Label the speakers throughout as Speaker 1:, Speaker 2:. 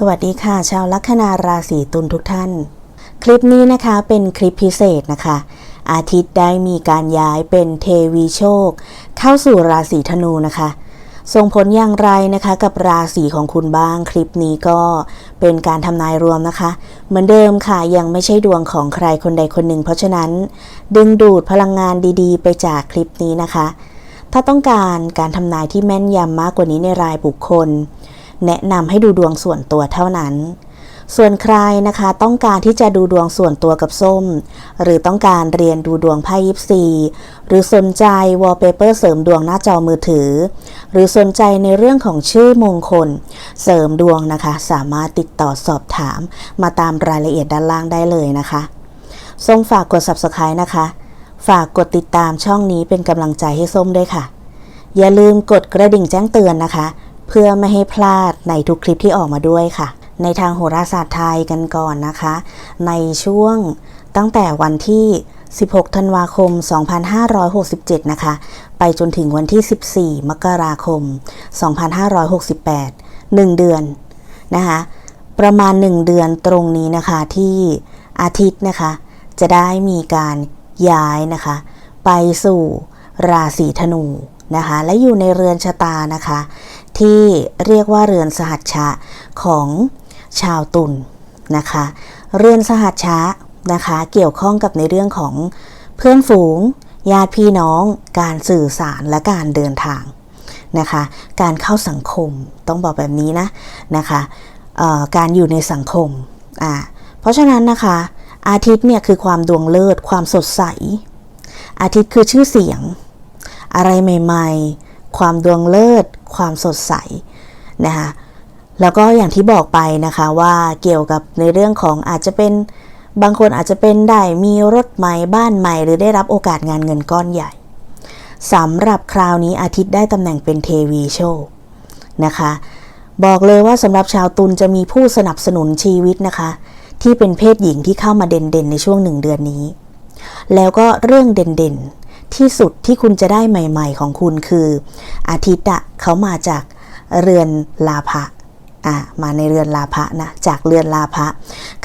Speaker 1: สวัสดีค่ะ ชาวลัคนาราศีตุลทุกท่าน คลิปนี้นะคะเป็นคลิปพิเศษนะคะ อาทิตย์ได้มีการย้ายเป็นเทวีโชค เข้าสู่ราศีธนูนะคะ ส่งผลอย่างไรนะคะกับราศีของคุณบ้างคลิปนี้ก็เป็นการทำนายรวมนะคะ เหมือนเดิมค่ะยังไม่ใช่ดวงของใครคนใดคนหนึ่ง เพราะฉะนั้น ดึงดูดพลังงานดีๆ ไปจากคลิปนี้นะคะ ถ้าต้องการการทำนายที่แม่นยำมากกว่านี้ในรายบุคคล แนะนำให้ดูดวงส่วนตัวเท่านั้น ส่วนใครนะคะต้องการที่จะดูดวงส่วนตัวกับส้ม หรือต้องการเรียนดูดวงไพ่ยิปซีหรือสนใจวอลเปเปอร์เสริมดวงหน้าจอมือถือ หรือสนใจในเรื่องของชื่อมงคล เสริมดวงนะคะ สามารถติดต่อสอบถาม มาตามรายละเอียดด้านล่างได้เลยนะคะส้มฝากกด subscribe นะคะ ฝากกดติดตามช่องนี้เป็นกำลังใจให้ส้มด้วยค่ะ อย่าลืมกดกระดิ่งแจ้งเตือนนะคะ เพื่อไม่ให้พลาดในทุกคลิปที่ออกมาด้วยค่ะ ในทางโหราศาสตร์ไทยกันก่อนนะคะ ในช่วงตั้งแต่วันที่ 16 ธันวาคม 2567 นะคะ ไปจนถึงวันที่ 14 มกราคม 2568 1 เดือนนะคะประมาณ 1 เดือนตรงนี้นะคะที่อาทิตย์นะคะ จะได้มีการย้ายนะคะ ไปสู่ราศีธนูนะคะ และอยู่ในเรือนชะตานะคะ ที่เรียกว่าเรือนสหัชชะของชาวตุลนนะคะ เรือนสหัชชะนะคะ เกี่ยวข้องกับในเรื่องของเพื่อนฝูง ญาติพี่น้อง การสื่อสารและการเดินทางนะคะ การเข้าสังคมต้องบอกแบบนี้นะนะคะการอยู่ในสังคมอ่าเพราะฉะนั้นนะคะ อาทิตย์เนี่ยคือความดวงเลิศความสดใส อาทิตย์คือชื่อเสียง อะไรใหม่ ๆ ความดวงเลิศ ความสดใสนะคะแล้วก็อย่างที่บอกไปนะคะว่าเกี่ยวกับในเรื่องของอาจจะเป็นบางคนอาจจะเป็นได้มีรถใหม่บ้านใหม่ หรือได้รับโอกาสงานเงินก้อนใหญ่สำหรับคราวนี้อาทิตย์ได้ตำแหน่งเป็นเทวีโชคนะคะบอกเลยว่าสำหรับชาวตุลจะมีผู้สนับสนุนชีวิตนะคะ ที่เป็นเพศหญิงที่เข้ามาเด่นๆในช่วงหนึ่งเดือนนี้ แล้วก็เรื่องเด่นๆ ที่สุดที่คุณจะได้ใหม่ ๆ ของคุณคือ อาทิตย์อะเขามาจากเรือนลาภะอะมาในเรือนลาภะนะจากเรือนลาภะ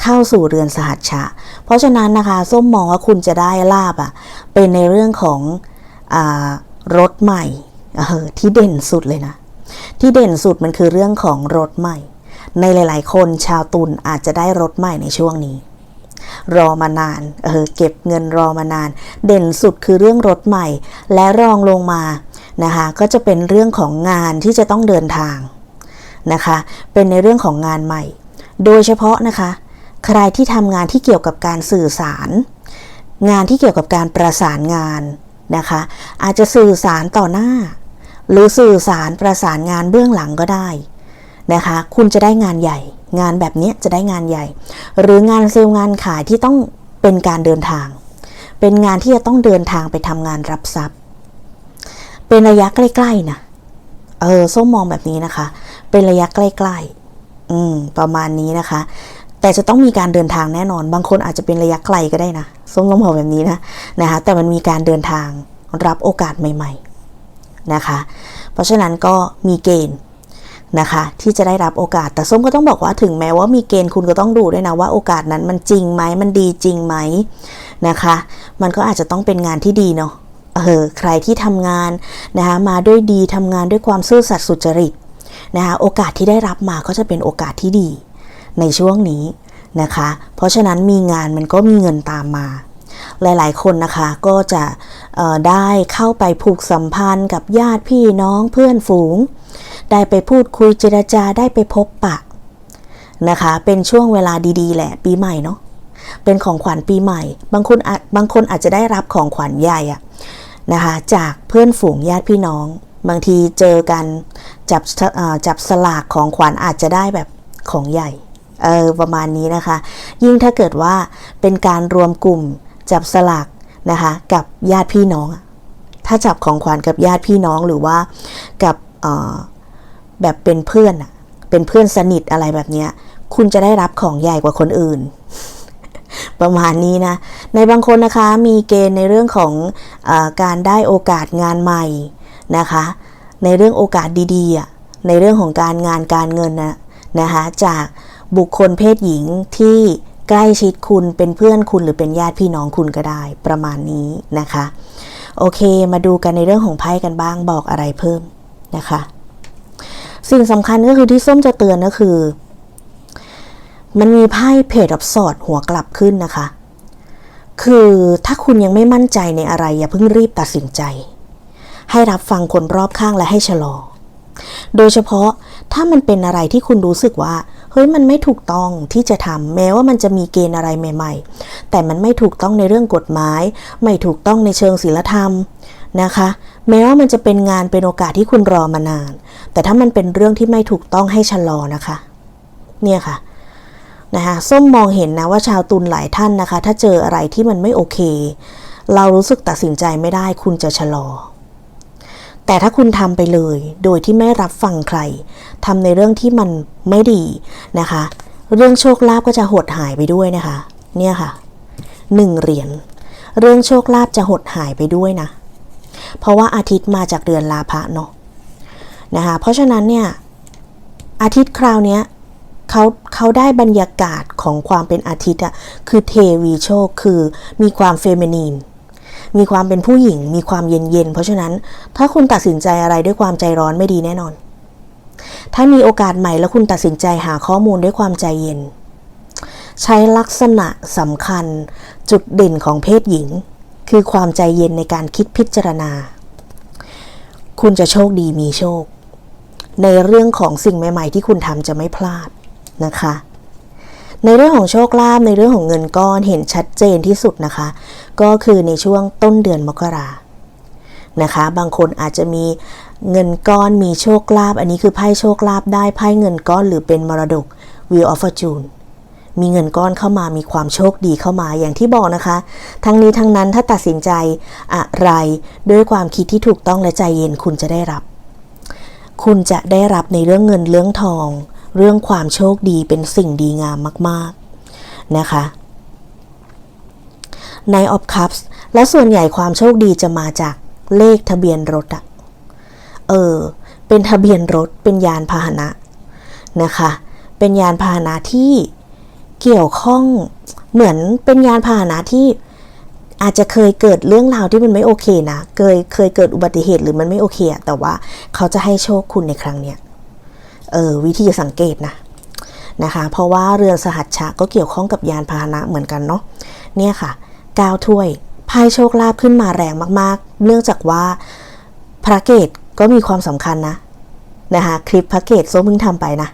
Speaker 1: เข้าสู่เรือนสหัชชะ เพราะฉะนั้นนะคะส้มมองว่าคุณจะได้ลาบอะเป็นในเรื่องของอรถใหม่ที่เด่นสุดเลยนะ ที่เด่นสุดมันคือเรื่องของรถใหม่ ในหลาย ๆ คนชาวตุลอาจจะได้รถใหม่ในช่วงนี้ รอมานาน เออ เก็บเงินรอมานาน เด่นสุดคือเรื่องรถใหม่ และรองลงมานะคะ ก็จะเป็นเรื่องของงานที่จะต้องเดินทางนะคะ เป็นในเรื่องของงานใหม่ โดยเฉพาะนะคะ ใครที่ทำงานที่เกี่ยวกับการสื่อสาร งานที่เกี่ยวกับการประสานงานนะคะ อาจจะสื่อสารต่อหน้า หรือสื่อสารประสานงานเบื้องหลังก็ได้ นะคะ คุณจะได้งานใหญ่ งานแบบนี้จะได้งานใหญ่ หรืองานเซลล์งานขายที่ต้องเป็นการเดินทาง เป็นงานที่จะต้องเดินทางไปทำงานรับทรัพย์ เป็นระยะใกล้ๆนะเออส้มมองแบบนี้นะคะ เป็นระยะใกล้ๆ อืม ประมาณนี้นะคะ แต่จะต้องมีการเดินทางแน่นอน บางคนอาจจะเป็นระยะไกลก็ได้นะ ส้มต้องบอกแบบนี้นะ นะคะ แต่มันมีการเดินทางรับโอกาสใหม่ ๆ นะคะ เพราะฉะนั้นก็มีเกณฑ์ นะคะ ที่จะได้รับโอกาส แต่ส้มก็ต้องบอกว่าถึงแม้ว่ามีเกณฑ์คุณก็ต้องดูด้วยนะว่าโอกาสนั้นมันจริงไหมมันดีจริงไหมนะคะ มันก็อาจจะต้องเป็นงานที่ดีเนาะเออใครที่ทำงานนะคะมาด้วยดีทำงานด้วยความซื่อสัตย์สุจริตนะคะโอกาสที่ได้รับมาก็จะเป็นโอกาสที่ดีในช่วงนี้นะคะ เพราะฉะนั้นมีงานมันก็มีเงินตามมา หลายๆ คนนะคะก็จะได้เข้าไปผูกสัมพันธ์กับญาติพี่น้องเพื่อนฝูง ได้ไปพูดคุยเจรจาได้ไปพบปะนะคะ เป็นช่วงเวลาดีๆ แหละปีใหม่เนาะเป็นของขวัญปีใหม่ บางคนบางคนอาจจะได้รับของขวัญใหญ่อะนะคะจากเพื่อนฝูงญาติพี่น้อง บางทีเจอกันจับจับสลากของขวัญอาจจะได้แบบของใหญ่เออประมาณนี้นะคะ ยิ่งถ้าเกิดว่าเป็นการรวมกลุ่ม จับสลากนะคะกับญาติพี่น้อง ถ้าจับของขวัญกับญาติพี่น้องหรือว่ากับแบบเป็นเพื่อนเป็นเพื่อนสนิทอะไรแบบนี้คุณจะได้รับของใหญ่กว่าคนอื่น ประมาณนี้นะ ในบางคนนะคะมีเกณฑ์ในเรื่องของอการได้โอกาสงานใหม่นะคะ ในเรื่องโอกาสดีๆในเรื่องของการงานการเงินนะนะคะจากบุคคลเพศหญิงที่ ใกล้ชิดคุณเป็นเพื่อนคุณหรือเป็นญาติพี่น้องคุณก็ได้ ประมาณนี้นะคะ โอเค มาดูกันในเรื่องของไพ่กันบ้างบอกอะไรเพิ่มนะคะ สิ่งสำคัญก็คือที่ส้มจะเตือนก็คือ มันมีไพ่เพจอับสอดหัวกลับขึ้นนะคะ คือถ้าคุณยังไม่มั่นใจในอะไร อย่าเพิ่งรีบตัดสินใจ ให้รับฟังคนรอบข้างและให้ชะลอ โดยเฉพาะถ้ามันเป็นอะไรที่คุณรู้สึกว่า เฮ้ยมันไม่ถูกต้องที่จะทำแม้ว่ามันจะมีเกณฑ์อะไรใหม่ ๆ แต่มันไม่ถูกต้องในเรื่องกฎหมาย ไม่ถูกต้องในเชิงศีลธรรมนะคะ แม้ว่ามันจะเป็นงานเป็นโอกาสที่คุณรอมานาน แต่ถ้ามันเป็นเรื่องที่ไม่ถูกต้องให้ชะลอนะคะ เนี่ยค่ะนะคะส้มมองเห็นนะว่าชาวตุลหลายท่านนะคะ ถ้าเจออะไรที่มันไม่โอเค เรารู้สึกตัดสินใจไม่ได้คุณจะชะลอ แต่ถ้าคุณทำไปเลย โดยที่ไม่รับฟังใครทำในเรื่องที่มันไม่ดีนะคะ เรื่องโชคลาภก็จะหดหายไปด้วยนะคะ เนี่ยค่ะหนึ่งเหรียญเรื่องโชคลาภจะหดหายไปด้วยนะ เพราะว่าอาทิตย์มาจากเดือนลาภะเนาะนะคะ เพราะฉะนั้นเนี่ยอาทิตย์คราวนี้เขาเขาได้บรรยากาศของความเป็นอาทิตย์อะคือเทวีโชคคือมีความเฟมินีน มีความเป็นผู้หญิง มีความเย็นเย็นเพราะฉะนั้นถ้าคุณตัดสินใจอะไรด้วยความใจร้อนไม่ดีแน่นอน ถ้ามีโอกาสใหม่แล้วคุณตัดสินใจหาข้อมูลด้วยความใจเย็น ใช้ลักษณะสำคัญจุดเด่นของเพศหญิง คือความใจเย็นในการคิดพิจารณา คุณจะโชคดีมีโชค ในเรื่องของสิ่งใหม่ ๆ ที่คุณทำจะไม่พลาดนะคะ ในเรื่องของโชคลาภในเรื่องของเงินก้อนเห็นชัดเจนที่สุดนะคะ ก็คือในช่วงต้นเดือนมกรานะคะ บางคนอาจจะมีเงินก้อนมีโชคลาภอันนี้คือไพ่โชคลาภได้ไพ่เงินก้อนหรือเป็นมรดก Wheel of Fortune มีเงินก้อนเข้ามามีความโชคดีเข้ามาอย่างที่บอกนะคะ ทั้งนี้ทั้งนั้นถ้าตัดสินใจอะไรด้วยความคิดที่ถูกต้องและใจเย็นคุณจะได้รับ คุณจะได้รับในเรื่องเงินเรื่องทอง เรื่องความโชคดีเป็นสิ่งดีงามมาก ๆ นะคะในออฟคัพส์และส่วนใหญ่ความโชคดีจะมาจากเลขทะเบียนรถอะเออ เป็นทะเบียนรถเป็นยานพาหนะนะคะ เป็นยานพาหนะที่เกี่ยวข้องเหมือนเป็นยานพาหนะที่อาจจะเคยเกิดเรื่องราวที่มันไม่โอเคนะ เคยเคยเกิดอุบัติเหตุหรือมันไม่โอเคแต่ว่าเขาจะให้โชคคุณในครั้งเนี้ย ออวิธีสังเกตนะนะคะ เพราะว่าเรือนสหัชชะก็เกี่ยวข้องกับยานพาหนะเหมือนกันเนาะเนี่ยค่ะก้าวถ้วยไพ่โชคลาภขึ้นมาแรงมากๆ เนื่องจากว่าพระเกตก็มีความสำคัญนะนะคะคลิปพระเกตโซเพิ่งทำไปนะ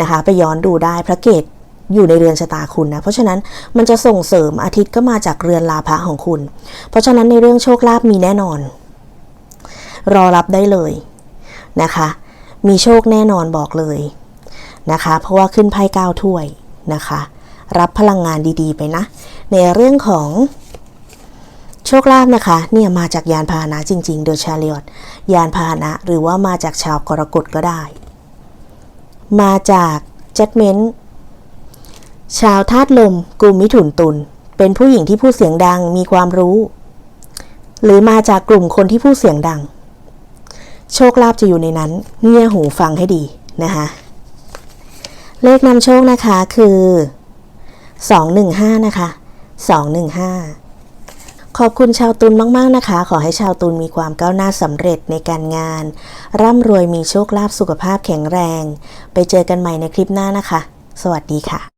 Speaker 1: นะคะไปย้อนดูได้พระเกตอยู่ในเรือนชะตาคุณนะ เพราะฉะนั้นมันจะส่งเสริมอาทิตย์ก็มาจากเรือนลาภะของคุณ เพราะฉะนั้นในเรื่องโชคลาภมีแน่นอน รอรับได้เลยนะคะ มีโชคแน่นอนบอกเลยนะคะ เพราะว่าขึ้นไพ่เก้าถ้วยนะคะ รับพลังงานดีๆไปนะ ในเรื่องของโชคลาภนะคะเนี่ยมาจากยานพาหนะจริงๆ โดยชาเลียตยานพาหนะหรือว่ามาจากชาวกรกฎก็ได้ มาจากเจ็ดเมนชาวธาตุลมกลุ่มมิถุนตุลเป็นผู้หญิงที่พูดเสียงดังมีความรู้ หรือมาจากกลุ่มคนที่พูดเสียงดัง โชคลาภจะอยู่ในนั้น เงี่ยหูฟังให้ดีนะคะเลขนำโชคนะคะคือ 215 นะคะ 215 ขอบคุณชาวตุลมากๆนะคะ ขอให้ชาวตุลมีความก้าวหน้าสำเร็จในการงาน ร่ำรวยมีโชคลาภสุขภาพแข็งแรง ไปเจอกันใหม่ในคลิปหน้านะคะ สวัสดีค่ะ